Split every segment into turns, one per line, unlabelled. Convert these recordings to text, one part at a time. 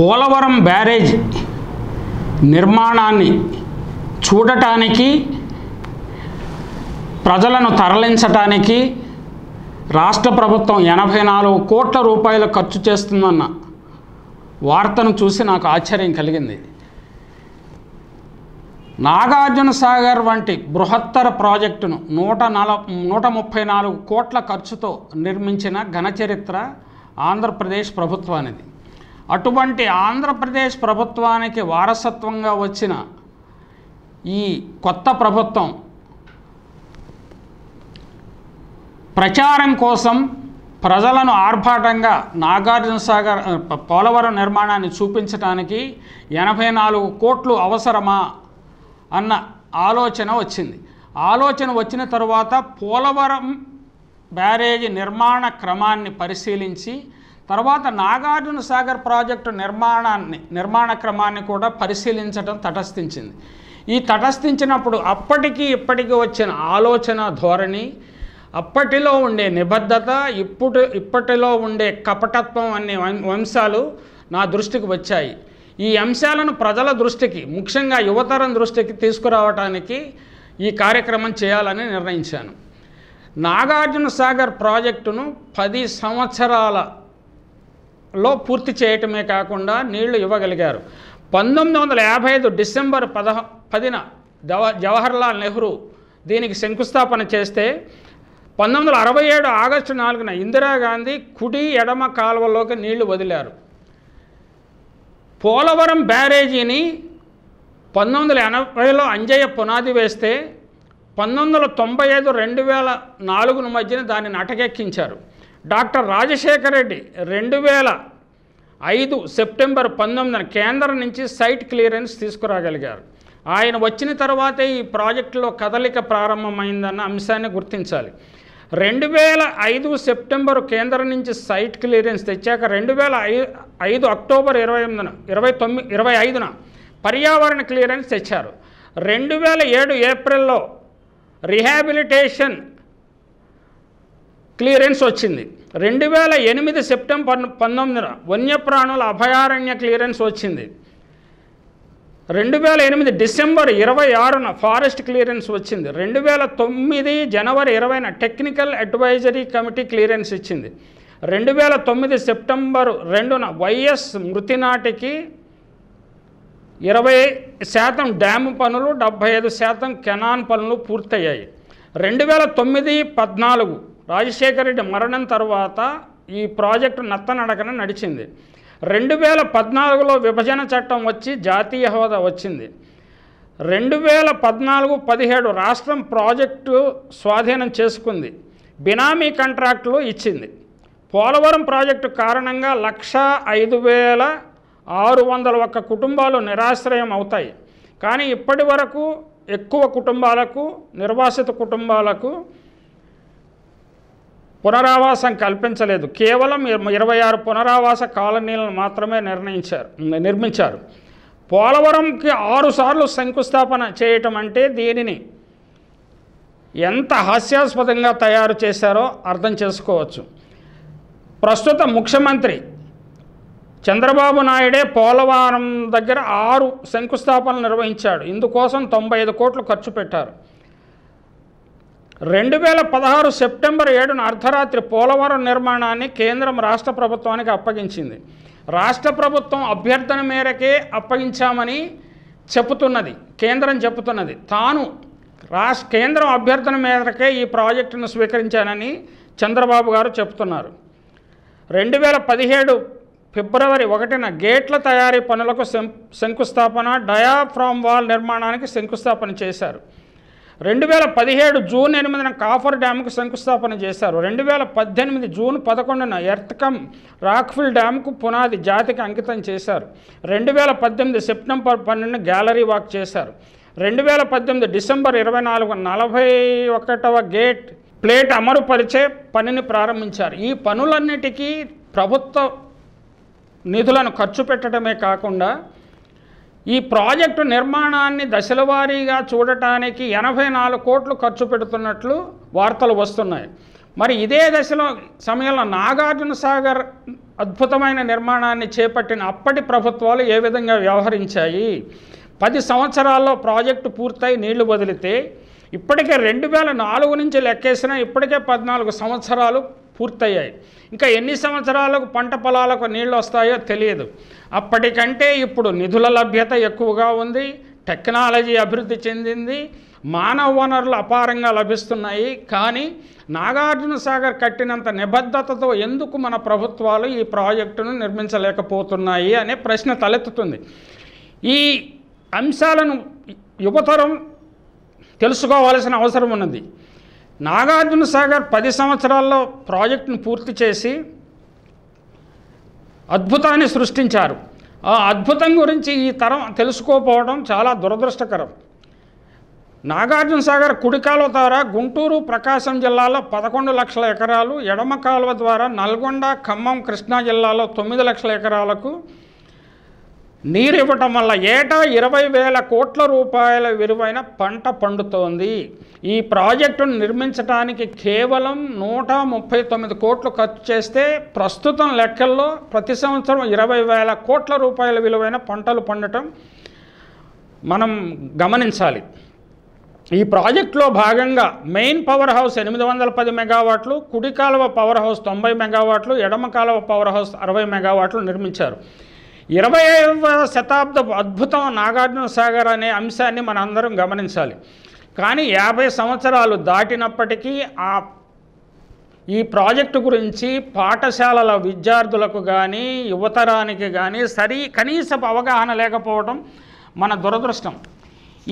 Polavaram barrage నిర్మాణాన్ని చూడటానికి ప్రజలను తరలించటానికి రాష్ట్ర ప్రభుత్వం ఎనభై నాలుగు కోట్ల రూపాయలు ఖర్చు చేస్తుందన్న వార్తను చూసి నాకు ఆశ్చర్యం కలిగింది. నాగార్జున సాగర్ వంటి బృహత్తర ప్రాజెక్టును నూట నల నూట ముప్పై నాలుగు కోట్ల ఖర్చుతో నిర్మించిన ఘనచరిత్ర ఆంధ్రప్రదేశ్ ప్రభుత్వానిది. అటువంటి ఆంధ్రప్రదేశ్ ప్రభుత్వానికి వారసత్వంగా వచ్చిన ఈ కొత్త ప్రభుత్వం ప్రచారం కోసం ప్రజలను ఆర్భాటంగా నాగార్జున సాగర్ పోలవరం నిర్మాణాన్ని చూపించడానికి ఎనభై నాలుగు కోట్లు అవసరమా అన్న ఆలోచన వచ్చింది. ఆలోచన వచ్చిన తరువాత పోలవరం బ్యారేజీ నిర్మాణ క్రమాన్ని పరిశీలించి తర్వాత నాగార్జున సాగర్ ప్రాజెక్టు నిర్మాణాన్ని నిర్మాణ క్రమాన్ని కూడా పరిశీలించడం తటస్థించింది. ఈ తటస్థించినప్పుడు అప్పటికి ఇప్పటికి వచ్చిన ఆలోచన ధోరణి అప్పటిలో ఉండే నిబద్ధత ఇప్పుడు ఇప్పటిలో ఉండే కపటత్వం అనే వం- అంశాలు నా దృష్టికి వచ్చాయి. ఈ అంశాలను ప్రజల దృష్టికి ముఖ్యంగా యువతరం దృష్టికి తీసుకురావడానికి ఈ కార్యక్రమం చేయాలని నిర్ణయించాను. నాగార్జున సాగర్ ప్రాజెక్టును పది సంవత్సరాల లో పూర్తి చేయటమే కాకుండా నీళ్ళు ఇవ్వగలిగారు. పంతొమ్మిది వందల యాభై ఐదు డిసెంబర్ పదహ పదిన జవ జవహర్లాల్ నెహ్రూ దీనికి శంకుస్థాపన చేస్తే పంతొమ్మిది వందల అరవై ఏడు ఆగస్టు నాలుగున ఇందిరాగాంధీ కుడి ఎడమ కాలువలోకి నీళ్ళు వదిలారు. పోలవరం బ్యారేజీని పంతొమ్మిది వందల ఎనభైలో అంజయ్య పునాది వేస్తే పంతొమ్మిది వందల తొంభై ఐదు రెండు వేల నాలుగున మధ్యన దానిని అటకెక్కించారు. డాక్టర్ రాజశేఖర్ రెడ్డి రెండు వేల ఐదు సెప్టెంబర్ పంతొమ్మిదిన కేంద్రం నుంచి సైట్ క్లియరెన్స్ తీసుకురాగలిగారు. ఆయన వచ్చిన తర్వాతే ఈ ప్రాజెక్టులో కదలిక ప్రారంభమైందన్న అంశాన్ని గుర్తించాలి. రెండు వేల ఐదు సెప్టెంబర్ కేంద్రం నుంచి సైట్ క్లియరెన్స్ తెచ్చాక రెండు వేల ఐ ఐదు అక్టోబర్ ఇరవై ఎనిమిదిన ఇరవై తొమ్మిది ఇరవై ఐదున పర్యావరణ క్లియరెన్స్ తెచ్చారు. రెండు వేల ఏడు ఏప్రిల్లో రిహాబిలిటేషన్ క్లియరెన్స్ వచ్చింది. రెండు వేల ఎనిమిది సెప్టెంబర్ పంతొమ్మిదిన వన్యప్రాణుల అభయారణ్య క్లియరెన్స్ వచ్చింది. రెండు వేల ఎనిమిది డిసెంబర్ ఇరవై ఆరున ఫారెస్ట్ క్లియరెన్స్ వచ్చింది. రెండు వేల తొమ్మిది జనవరి ఇరవైన టెక్నికల్ అడ్వైజరీ కమిటీ క్లియరెన్స్ ఇచ్చింది. రెండు వేల తొమ్మిది సెప్టెంబర్ రెండున వైఎస్ మృతి నాటికి ఇరవై శాతం డ్యాము పనులు డెబ్భై ఐదు శాతం కెనాన్ పనులు పూర్తయ్యాయి. రెండు వేల తొమ్మిది పద్నాలుగు రాజశేఖర రెడ్డి మరణం తర్వాత ఈ ప్రాజెక్టు నత్తనడకన నడిచింది. రెండు వేల పద్నాలుగులో విభజన చట్టం వచ్చి జాతీయ హోదా వచ్చింది. రెండు వేల పద్నాలుగు పదిహేడు రాష్ట్రం ప్రాజెక్టు స్వాధీనం చేసుకుంది. బినామీ కాంట్రాక్టులు ఇచ్చింది. పోలవరం ప్రాజెక్టు కారణంగా లక్ష ఐదు వేల ఆరు వందల ఒక్క కుటుంబాలు నిరాశ్రయం అవుతాయి. కానీ ఇప్పటి వరకు ఎక్కువ కుటుంబాలకు నిర్వాసిత కుటుంబాలకు పునరావాసం కల్పించలేదు. కేవలం ఇరవై ఆరు పునరావాస కాలనీలను మాత్రమే నిర్ణయించారు నిర్మించారు. పోలవరంకి ఆరుసార్లు శంకుస్థాపన చేయటం అంటే దీనిని ఎంత హాస్యాస్పదంగా తయారు చేశారో అర్థం చేసుకోవచ్చు. ప్రస్తుత ముఖ్యమంత్రి చంద్రబాబు నాయుడే పోలవరం దగ్గర ఆరు శంకుస్థాపనలు నిర్వహించాడు. ఇందుకోసం తొంభై ఐదు కోట్లు ఖర్చు పెట్టారు. రెండు వేల పదహారు సెప్టెంబర్ ఏడున అర్ధరాత్రి పోలవరం నిర్మాణాన్ని కేంద్రం రాష్ట్ర ప్రభుత్వానికి అప్పగించింది. రాష్ట్ర ప్రభుత్వం అభ్యర్థన మేరకే అప్పగించామని చెబుతున్నది కేంద్రం చెబుతున్నది. తాను రాష్ట్ర కేంద్రం అభ్యర్థన మేరకే ఈ ప్రాజెక్టును స్వీకరించానని చంద్రబాబు గారు చెబుతున్నారు. రెండు వేల పదిహేడు ఫిబ్రవరి ఒకటిన గేట్ల తయారీ పనులకు శం- శంకుస్థాపన డయాఫ్రామ్ వాల్ నిర్మాణానికి శంకుస్థాపన చేశారు. రెండు వేల పదిహేడు జూన్ ఎనిమిదిన కాఫర్ డ్యామ్కు శంకుస్థాపన చేశారు. రెండు వేల పద్దెనిమిది జూన్ పదకొండున ఎర్త్కమ్ రాక్ఫిల్ డ్యామ్కు పునాది జాతికి అంకితం చేశారు. రెండు వేల పద్దెనిమిది సెప్టెంబర్ పన్నెండున గ్యాలరీ వాక్ చేశారు. రెండు వేల పద్దెనిమిది డిసెంబర్ ఇరవై నాలుగు నలభై ఒకటవ గేట్ ప్లేట్ అమరుపరిచే పనిని ప్రారంభించారు. ఈ పనులన్నిటికీ ప్రభుత్వ నిధులను ఖర్చు పెట్టడమే కాకుండా ఈ ప్రాజెక్టు నిర్మాణాన్ని దశలవారీగా చూడటానికి ఎనభై నాలుగు కోట్లు ఖర్చు పెడుతున్నట్లు వార్తలు వస్తున్నాయి. మరి ఇదే దశలో సమయంలో నాగార్జున సాగర్ అద్భుతమైన నిర్మాణాన్ని చేపట్టిన అప్పటి ప్రభుత్వాలు ఏ విధంగా వ్యవహరించాయి? పది సంవత్సరాల్లో ప్రాజెక్టు పూర్తయి నీళ్ళు వదిలితే ఇప్పటికే రెండు వేల నాలుగు నుంచి లెక్కేసినా ఇప్పటికే పద్నాలుగు సంవత్సరాలు పూర్తయ్యాయి. ఇంకా ఎన్ని సంవత్సరాలకు పంట పొలాలకు నీళ్ళు వస్తాయో తెలియదు. అప్పటికంటే ఇప్పుడు నిధుల లభ్యత ఎక్కువగా ఉంది టెక్నాలజీ అభివృద్ధి చెందింది మానవ వనరులు అపారంగా లభిస్తున్నాయి. కానీ నాగార్జున సాగర్ కట్టినంత నిబద్ధతతో ఎందుకు మన ప్రభుత్వాలు ఈ ప్రాజెక్టును నిర్మించలేకపోతున్నాయి అనే ప్రశ్న తలెత్తుతుంది. ఈ అంశాలను యువతరం తెలుసుకోవాల్సిన అవసరం ఉన్నది. నాగార్జున సాగర్ పది సంవత్సరాల్లో ప్రాజెక్టును పూర్తి చేసి అద్భుతాన్ని సృష్టించారు. ఆ అద్భుతం గురించి ఈ తరం తెలుసుకోపోవడం చాలా దురదృష్టకరం. నాగార్జున సాగర్ కుడికాలువ ద్వారా గుంటూరు ప్రకాశం జిల్లాలో పదకొండు లక్షల ఎకరాలు ఎడమ కాలువ ద్వారా నల్గొండ ఖమ్మం కృష్ణా జిల్లాలో తొమ్మిది లక్షల ఎకరాలకు నీరు ఇవ్వటం వల్ల ఏటా ఇరవై వేల కోట్ల రూపాయల విలువైన పంట పండుతోంది. ఈ ప్రాజెక్టును నిర్మించడానికి కేవలం నూట ముప్పై తొమ్మిది కోట్లు ఖర్చు చేస్తే ప్రస్తుతం లెక్కల్లో ప్రతి సంవత్సరం ఇరవై వేల కోట్ల రూపాయల విలువైన పంటలు పండటం మనం గమనించాలి. ఈ ప్రాజెక్టులో భాగంగా మెయిన్ పవర్ హౌస్ ఎనిమిది వందల పది మెగావాట్లు కుడి కాలువ పవర్ హౌస్ తొంభై మెగావాట్లు ఎడమ కాలువ పవర్ హౌస్ అరవై మెగావాట్లు నిర్మించారు. ఇరవై శతాబ్దపు అద్భుతం నాగార్జున సాగర్ అనే అంశాన్ని మనందరం గమనించాలి. కానీ యాభై సంవత్సరాలు దాటినప్పటికీ ఆ ఈ ప్రాజెక్టు గురించి పాఠశాలల విద్యార్థులకు కానీ యువతరానికి కానీ సరి కనీసపు అవగాహన లేకపోవడం మన దురదృష్టం.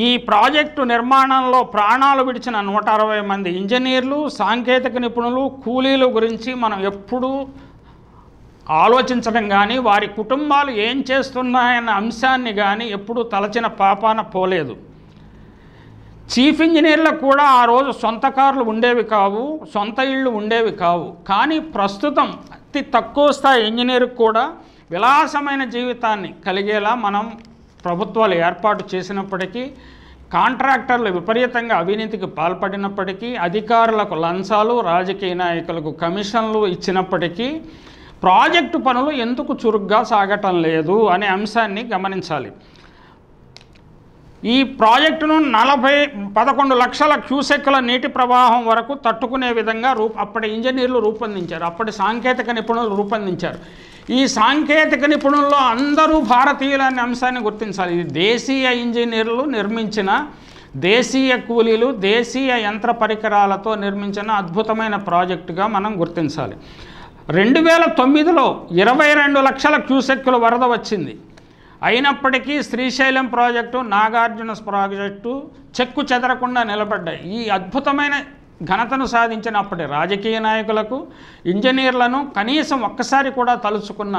ఈ ప్రాజెక్టు నిర్మాణంలో ప్రాణాలు విడిచిన నూట అరవై మంది ఇంజనీర్లు సాంకేతిక నిపుణులు కూలీల గురించి మనం ఎప్పుడూ ఆలోచించడం కానీ వారి కుటుంబాలు ఏం చేస్తున్నాయన్న అంశాన్ని కానీ ఎప్పుడూ తలచిన పాపాన పోలేదు. చీఫ్ ఇంజనీర్లకు కూడా ఆ రోజు సొంత కార్లు ఉండేవి కావు సొంత ఇళ్ళు ఉండేవి కావు. కానీ ప్రస్తుతం అతి తక్కువ స్థాయి ఇంజనీర్కి కూడా విలాసమైన జీవితాన్ని కలిగేలా మనం ప్రభుత్వాలు ఏర్పాటు చేసినప్పటికీ కాంట్రాక్టర్లు విపరీతంగా అవినీతికి పాల్పడినప్పటికీ అధికారులకు లంచాలు రాజకీయ నాయకులకు కమిషన్లు ఇచ్చినప్పటికీ ప్రాజెక్టు పనులు ఎందుకు చురుగ్గా సాగటం లేదు అనే అంశాన్ని గమనించాలి. ఈ ప్రాజెక్టును నలభై పదకొండు లక్షల క్యూసెక్కుల నీటి ప్రవాహం వరకు తట్టుకునే విధంగా రూ అప్పటి ఇంజనీర్లు రూపొందించారు. అప్పటి సాంకేతిక నిపుణులు రూపొందించారు. ఈ సాంకేతిక నిపుణుల్లో అందరూ భారతీయులు అనే అంశాన్ని గుర్తించాలి. ఇది దేశీయ ఇంజనీర్లు నిర్మించిన దేశీయ కూలీలు దేశీయ యంత్ర పరికరాలతో నిర్మించిన అద్భుతమైన ప్రాజెక్టుగా మనం గుర్తించాలి. రెండు వేల తొమ్మిదిలో ఇరవై రెండు లక్షల క్యూసెక్కుల వరద వచ్చింది. అయినప్పటికీ శ్రీశైలం ప్రాజెక్టు నాగార్జున ప్రాజెక్టు చెక్కు చెదరకుండా నిలబడ్డాయి. ఈ అద్భుతమైన ఘనతను సాధించిన అప్పటి రాజకీయ నాయకులకు ఇంజనీర్లను కనీసం ఒక్కసారి కూడా తలుచుకున్న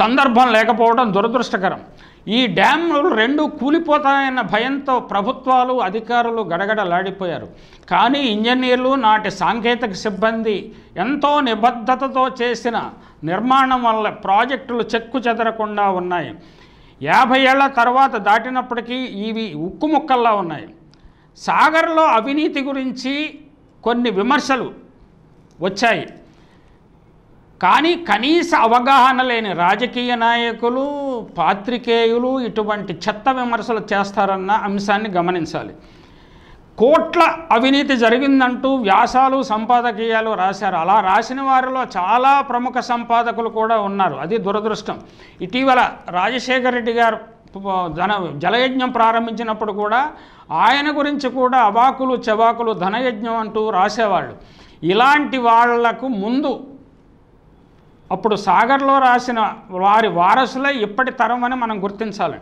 సందర్భం లేకపోవడం దురదృష్టకరం. ఈ డ్యాములు రెండు కూలిపోతాయన్న భయంతో ప్రభుత్వాలు అధికారులు గడగడలాడిపోయారు. కానీ ఇంజనీర్లు నాటి సాంకేతిక సిబ్బంది ఎంతో నిబద్ధతతో చేసిన నిర్మాణం వల్ల ప్రాజెక్టులు చెక్కు చెదరకుండా ఉన్నాయి. యాభై ఏళ్ళ తర్వాత దాటినప్పటికీ ఇవి ఉక్కుముక్కల్లా ఉన్నాయి. సాగర్లో అవినీతి గురించి కొన్ని విమర్శలు వచ్చాయి. కానీ కనీస అవగాహన లేని రాజకీయ నాయకులు పాత్రికేయులు ఇటువంటి చెత్త విమర్శలు చేస్తారన్న అంశాన్ని గమనించాలి. కోట్ల అవినీతి జరిగిందంటూ వ్యాసాలు సంపాదకీయాలు రాశారు. అలా రాసిన వారిలో చాలా ప్రముఖ సంపాదకులు కూడా ఉన్నారు. అది దురదృష్టం. ఇటీవల రాజశేఖర రెడ్డి గారు ధన జలయజ్ఞం ప్రారంభించినప్పుడు కూడా ఆయన గురించి కూడా అవాకులు చెవాకులు ధనయజ్ఞం అంటూ రాసేవాళ్ళు. ఇలాంటి వాళ్ళకు ముందు అప్పుడు సాగర్లో రాసిన వారి వారసులే ఇప్పటి తరం అని మనం గుర్తించాలి.